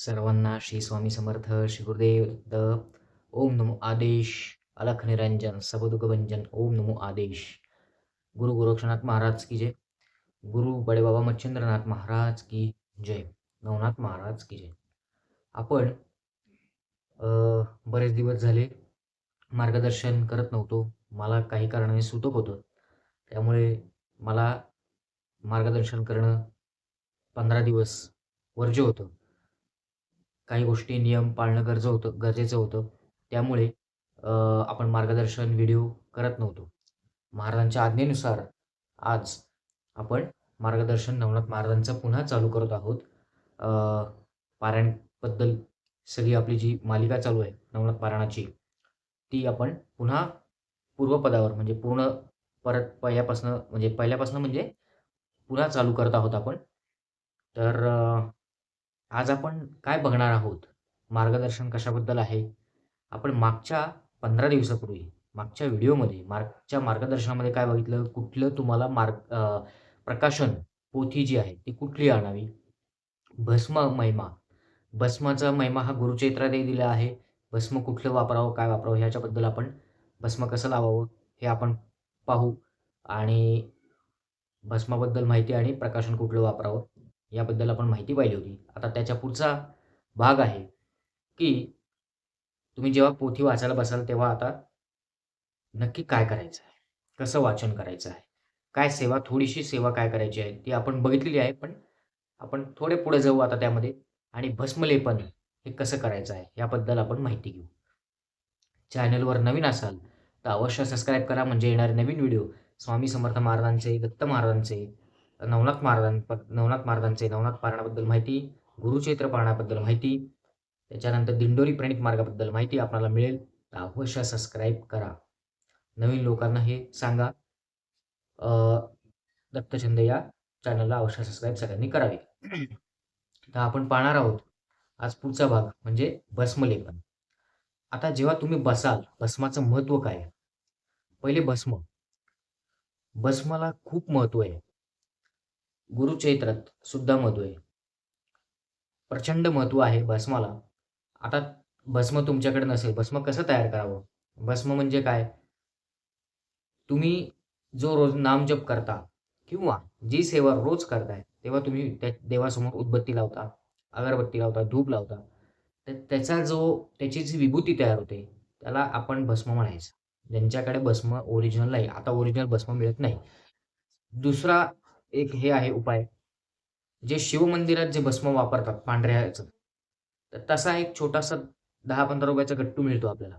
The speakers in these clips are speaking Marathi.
सर्वांना श्री स्वामी समर्थ श्री गुरुदेव दत्त ओम नमो आदेश. अलख निरंजन सबदुखभंजन ओम नमो आदेश. गुरु गोरक्षनाथ महाराज की जय. गुरु बडेबाबा मच्छिंद्रनाथ महाराज की जय. नवनाथ महाराज की जय. आपण बरेच दिवस झाले मार्गदर्शन करत नव्हतो. मला काही कारणाने सुतक होतं. त्यामुळे मला मार्गदर्शन करणं पंधरा दिवस वर्ज्य होतं. काही गोष्टी नियम पाळणं गरज होतं गरजेचं होतं. त्यामुळे आपण मार्गदर्शन व्हिडिओ करत नव्हतो. महाराजांच्या आज्ञेनुसार आज आपण मार्गदर्शन नवनाथ महाराजांचं पुन्हा चालू करत आहोत. पारायणबद्दल सगळी आपली जी मालिका चालू आहे नवनाथ पारायणाची ती आपण पुन्हा पूर्वपदावर म्हणजे पूर्ण परत पहिल्यापासनं म्हणजे पहिल्यापासनं म्हणजे पुन्हा चालू करत आहोत आपण. तर आज आपण काय बघणार आहोत? मार्गदर्शन कशाबद्दल आहे? आपण मागच्या पंधरा दिवसापूर्वी मागच्या व्हिडिओमध्ये मागच्या मार्गदर्शनामध्ये काय बघितलं? कुठलं तुम्हाला मार्ग प्रकाशन पोथी जी आहे ती कुठली आणावी? भस्म महिमा. भस्माचा महिमा हा गुरुचैत्राने दिला आहे. भस्म कुठलं वापरावं काय वापरावं ह्याच्याबद्दल आपण भस्म कसं लावावं हे आपण पाहू. आणि भस्माबद्दल माहिती आणि प्रकाशन कुठलं वापरावं याबद्दल आपण माहिती पाहिली होती. आता त्याच्या पुढचा भाग आहे की तुम्ही जेव्हा पोथी वाचायला बसाल तेव्हा आता नक्की काय करायचं आहे? कसं वाचन करायचं आहे? काय सेवा थोडीशी सेवा काय करायची आहे? ती आपण बघितलेली आहे पण आपण थोडे पुढे जाऊ आता त्यामध्ये. आणि भस्मलेपन हे कसं करायचं आहे? याबद्दल आपण माहिती घेऊ. चॅनलवर नवीन असाल तर अवश्य सबस्क्राईब करा. म्हणजे येणारे नवीन व्हिडिओ. स्वामी समर्थ महाराजांचे दत्त महाराजांचे नवनाथ महाराजां नवनाथ महाराजांचे नवनाथ पारायणाबद्दल माहिती गुरुचैत्र पारायणाबद्दल माहिती त्याच्यानंतर दिंडोरी प्रणित मार्गाबद्दल माहिती आपल्याला मिळेल. तर अवश्य सबस्क्राईब करा. नवीन लोकांना हे सांगा. दत्तछंद या चॅनलला अवश्य सबस्क्राईब सगळ्यांनी करावे. तर आपण पाहणार आहोत आज पुढचा भाग म्हणजे भस्मलेपन आता जेव्हा तुम्ही बसाल भस्माचं महत्त्व काय आहे? पहिले भस्म. भस्माला खूप महत्त्व आहे. गुरुचैत्रात सुद्धा महत्त्व आहे. प्रचंड महत्त्व आहे भस्माला. आता भस्म तुमच्याकडे नसेल भस्म कसं तयार करावं? भस्म म्हणजे काय? तुम्ही जो रोज नामजप करता किंवा जी सेवा रोज करताय तेव्हा तुम्ही त्या देवासमोर उदबत्ती लावता अगरबत्ती लावता धूप लावता. तर त्याचा जो त्याची जी विभूती तयार होते त्याला आपण भस्म म्हणायचं. ज्यांच्याकडे भस्म ओरिजिनल नाही आता ओरिजिनल भस्म मिळत नाही. दुसरा एक हे आहे उपाय. जे शिवमंदिरात जे भस्म वापरतात पांढऱ्याचं तर तसा एक छोटासा दहा पंधरा रुपयाचा गट्टू मिळतो आपल्याला.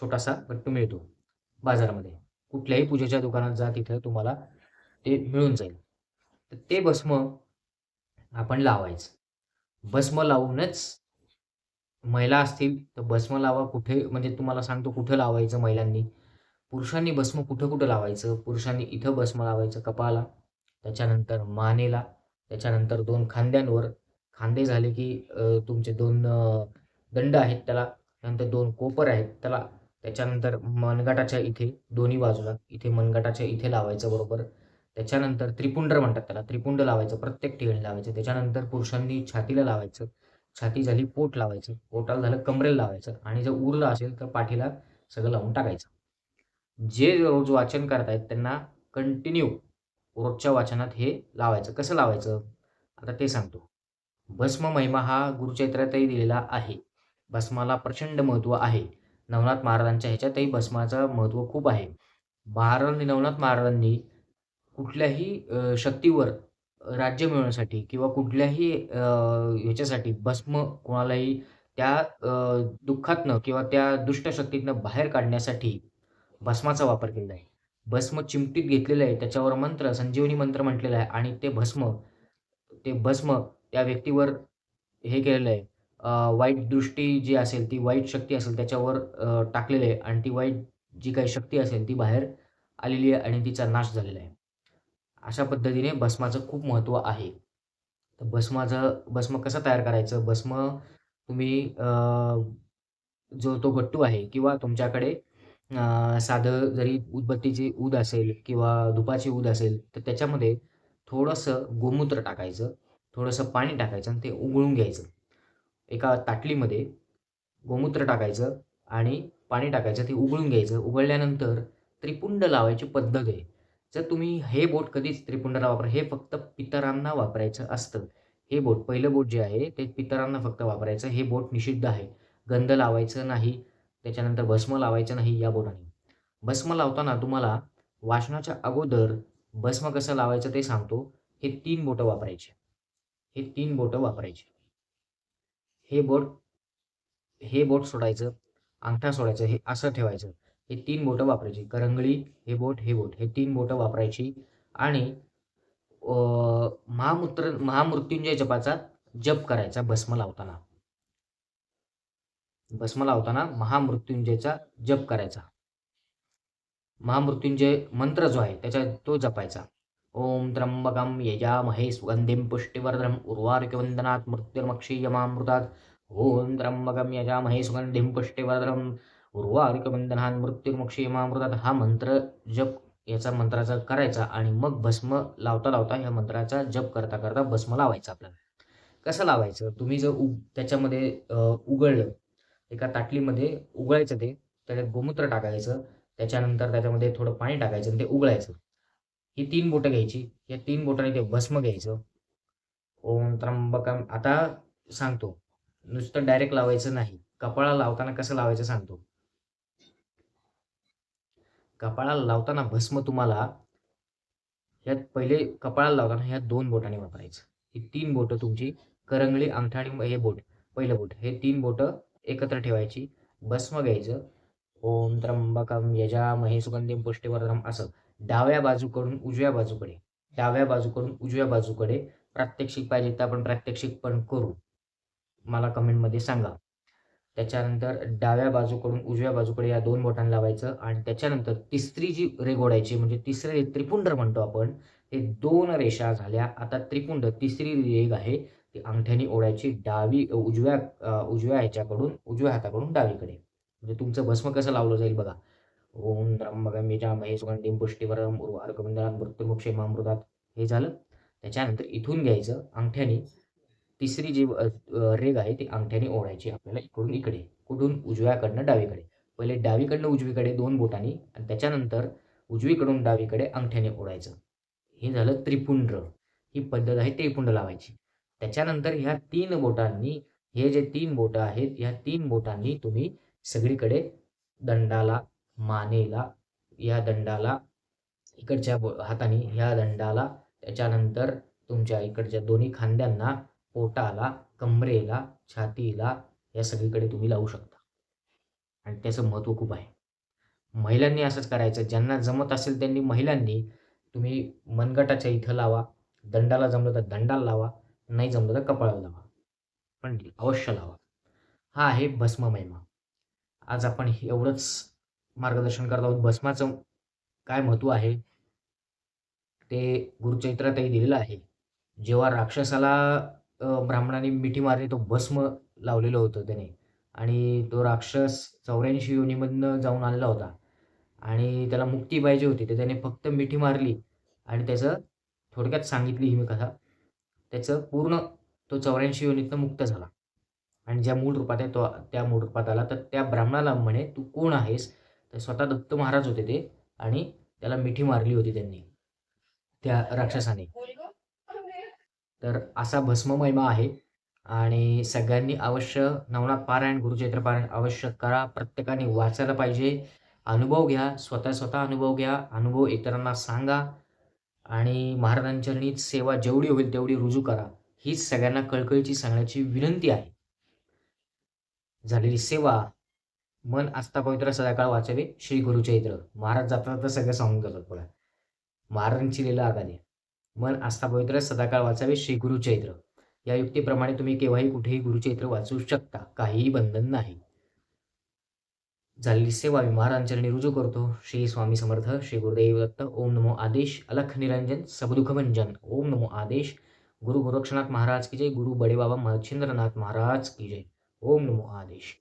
छोटासा गट्टू मिळतो बाजारामध्ये. कुठल्याही पूजेच्या दुकानात जा तिथं तुम्हाला ते मिळून जाईल. तर ते भस्म आपण लावायचं. भस्म लावूनच महिला असतील तर भस्म लावा कुठे म्हणजे तुम्हाला सांगतो कुठं लावायचं महिलांनी. पुरुषांनी भस्म कुठं कुठं लावायचं? पुरुषांनी इथं भस्म लावायचं कपाला त्याच्यानंतर मानेला त्याच्यानंतर दोन खांद्यांवर. खांदे झाले की तुमचे दोन दंड आहेत त्याला नंतर दोन कोपर आहेत त्याला. त्याच्यानंतर मनगटाच्या इथे दोन्ही बाजूला इथे मनगटाच्या इथे लावायचं बरोबर. त्याच्यानंतर त्रिपुंड म्हणतात त्याला त्रिपुंड लावायचं प्रत्येक ठिकाणी लावायचं. त्याच्यानंतर पुरुषांनी छातीला लावायचं छाती झाली पोट लावायचं. पोटाला झालं कमरेला लावायचं. आणि जर उरलं असेल तर पाठीला सगळं लावून टाकायचं. जे रोज वाचन करतायत त्यांना कंटिन्यू रोजच्या वाचनात हे लावायचं. कसं लावायचं? आता ते सांगतो. भस्म महिमा हा गुरुचैत्रातही दिलेला आहे. भस्माला प्रचंड महत्त्व आहे. नवनाथ महाराजांच्या ह्याच्यातही भस्माचं महत्त्व खूप आहे. महाराजांनी नवनाथ महाराजांनी कुठल्याही शक्तीवर राज्य मिळवण्यासाठी किंवा कुठल्याही ह्याच्यासाठी भस्म कोणालाही त्या दुःखातनं किंवा त्या दुष्ट शक्तीतनं बाहेर काढण्यासाठी भस्माचा वापर केला आहे भस्म चिमटीत घेतलेलं आहे त्याच्यावर मंत्र संजीवनी मंत्र म्हटलेला आहे आणि ते भस्म ते भस्म त्या व्यक्तीवर हे केलेलं आहे. वाईट दृष्टी जी असेल ती वाईट शक्ती असेल त्याच्यावर टाकलेलं आहे आणि ती वाईट जी काही शक्ती असेल ती बाहेर आलेली आहे आणि तिचा नाश झालेला आहे. अशा पद्धतीने भस्माचं खूप महत्त्व आहे. तर भस्माचं भस्म कसं तयार करायचं? भस्म तुम्ही जो तो गट्टू आहे किंवा तुमच्याकडे अ, साधं जरी उदबत्तीची ऊद असेल किंवा धुपाची ऊद असेल तर त्याच्यामध्ये थोडंसं गोमूत्र टाकायचं थोडंसं पाणी टाकायचं आणि ते उकळून घ्यायचं. एका ताटलीमध्ये गोमूत्र टाकायचं आणि पाणी टाकायचं ते उकळून घ्यायचं. उकळल्यानंतर त्रिपुंड लावायची पद्धत आहे. जर तुम्ही हे बोट कधीच त्रिपुंडाला वापरा हे फक्त पितरांना वापरायचं असतं. हे बोट पहिलं बोट जे आहे ते पितरांना फक्त वापरायचं. हे बोट निषिद्ध आहे. गंध लावायचं नाही. त्याच्यानंतर भस्म लावायचं नाही या बोटाने. भस्म लावताना तुम्हाला वाचनाच्या अगोदर भस्म कसं लावायचं ते सांगतो. हे तीन बोटं वापरायचे. हे तीन बोटं वापरायचे. हे बोट हे बोट सोडायचं अंगठा सोडायचं हे असं ठेवायचं. हे तीन बोटं वापरायची. करंगळी हे बोट हे बोट. हे तीन बोटं वापरायची. आणि महामूत्र महामृत्युंजय जपाचा जप करायचा भस्म लावताना. भस्म लावताना महामृत्युंजयचा जप करायचा. महामृत्युंजय मंत्र जो आहे त्याचा तो जपायचा. ओम त्र्यंबकम यजामहे सुगंधीम पुष्टिवर्धनम उर्वारिकवंदनात मृत्युर्मक्षीयमामृतात. ओम त्र्यंबकम यजामहे सुगंधीम पुष्टिवर्धनम उर्वारिकवंदनात मृत्युर्मक्षीयमामृतात. हा मंत्र जप याचा मंत्राचा करायचा आणि मग भस्म लावता लावता या मंत्राचा जप करता करता भस्म लावायचा आपल्याला. कसं लावायचं? तुम्ही जर उ त्याच्यामध्ये उघडलं एका ताटलीमध्ये उगळायचं ते त्याच्यात गोमूत्र टाकायचं त्याच्यानंतर त्याच्यामध्ये थोडं पाणी टाकायचं आणि ते उगळायचं. ही तीन बोटं घ्यायची. या तीन बोटाने ते भस्म घ्यायचं. ओम त्र्यंबकम. आता सांगतो. नुसतं डायरेक्ट लावायचं नाही. कपाळा लावताना कसं लावायचं सांगतो. कपाळाला लावताना भस्म तुम्हाला ह्यात पहिले कपाळाला लावताना ह्या दोन बोटाने वापरायचं. ही तीन बोटं तुमची करंगळी अंगठा आणि हे बोट पहिलं बोट. हे तीन बोटं एकत्र ठेवायची. भस्म घ्यायचं ओम त्र्यंबकम यजामहे सुगंधिम पुष्टिवर्धनम असं. डाव्या बाजूकडून उजव्या बाजूकडे. डाव्या बाजूकडून उजव्या बाजूकडे. प्रात्यक्षिक पाहिजे तर आपण प्रात्यक्षिक पण करू. मला कमेंटमध्ये सांगा. त्याच्यानंतर डाव्या बाजूकडून उजव्या बाजूकडे या दोन बोटांना लावायचं आणि त्याच्यानंतर तिसरी जी रेगोडायची ओढायची म्हणजे तिसरे त्रिपुंड म्हणतो आपण हे दोन रेषा झाल्या. आता त्रिपुंड तिसरी रेग आहे. ती अंगठ्याने ओढायची डावी उजव्या उजव्या ह्याच्याकडून उजव्या हाताकडून डावीकडे. म्हणजे तुमचं भस्म कसं लावलं जाईल बघा. ओम त्र्यंबकमेजा महेश सुगंधिम पुष्टीवरम उर्वारकबंधनात मृत्युमुक्षे मामृतात हे झालं. त्याच्यानंतर इथून घ्यायचं अंगठ्याने. तिसरी जी रेग आहे ती अंगठ्याने ओढायची आपल्याला इकडून इकडे कुठून? उजव्याकडनं डावीकडे. पहिले डावीकडनं उजवीकडे दोन बोटांनी आणि त्याच्यानंतर उजवीकडून डावीकडे अंगठ्याने ओढायचं. हे झालं त्रिपुंड ही पद्धत आहे त्रिपुंड लावायची. त्याच्यानंतर ह्या तीन बोटांनी हे जे तीन बोटं आहेत ह्या तीन बोटांनी तुम्ही सगळीकडे दंडाला मानेला या दंडाला इकडच्या हाताने ह्या दंडाला त्याच्यानंतर तुमच्या इकडच्या दोन्ही खांद्यांना पोटाला कमरेला छातीला या सगळीकडे तुम्ही लावू शकता. आणि त्याचं महत्त्व खूप आहे. महिलांनी असंच करायचं. ज्यांना जमत असेल त्यांनी महिलांनी तुम्ही मनगटाच्या इथं लावा. दंडाला जमलं तर दंडाला लावा. नाही जमलं तर कपाळाला लावा. पण अवश्य लावा. हा आहे भस्म महिमा आज आपण एवढंच मार्गदर्शन करत आहोत. भस्माचं काय महत्त्व आहे? ते गुरुचैत्रातही दिलेलं आहे. जेव्हा राक्षसाला ब्राह्मणाने मिठी मारली तो भस्म लावलेलं होतं त्याने. आणि तो राक्षस चौऱ्याऐंशी योनीमधनं जाऊन आलेला होता. आणि त्याला मुक्ती पाहिजे होती. तर त्याने फक्त मिठी मारली. आणि त्याचं थोडक्यात सांगितली ही मी कथा. त्याचं पूर्ण तो चौऱ्याऐंशी योनीतनं मुक्त झाला. आणि ज्या मूळ रूपात आहे तो त्या मूळ रूपात आला तर त्या ब्राह्मणाला म्हणे तू कोण आहेस? तर स्वतः दत्त महाराज होते ते आणि त्याला मिठी मारली होती त्यांनी त्या राक्षसाने. तर असा भस्म महिमा आहे आणि सगळ्यांनी अवश्य नवनाथ पारायण गुरुचैत्र पारायण अवश्य करा. प्रत्येकाने वाचायला पाहिजे. अनुभव घ्या स्वतः स्वतः अनुभव घ्या. अनुभव इतरांना सांगा. आणि महाराजांच्या सेवा जेवढी होईल तेवढी रुजू करा. हीच सगळ्यांना कळकळीची सांगण्याची विनंती आहे. झालेली सेवा मन आस्था पवित्र सदाकाळ वाचावे श्री गुरुचैत्र महाराज जातात तर सगळं सांगून जातात बघा. महाराजांची लिला आगाने मन आस्था पवित्र सदाकाळ वाचावे श्री गुरुचैत्र या युक्तीप्रमाणे तुम्ही केव्हाही कुठेही गुरुचैत्र वाचू शकता. काहीही बंधन नाही. झालेली सेवा मी महाराजांचरणी रुजू करतो. श्री स्वामी समर्थ श्री गुरुदेव दत्त ओम नमो आदेश अलख निरंजन सबदुख भंजन ओम नमो आदेश. गुरु गोरक्षनाथ महाराज की जय. गुरु बड़े बाबा मच्छिंद्रनाथ महाराज की जय. ओम नमो आदेश.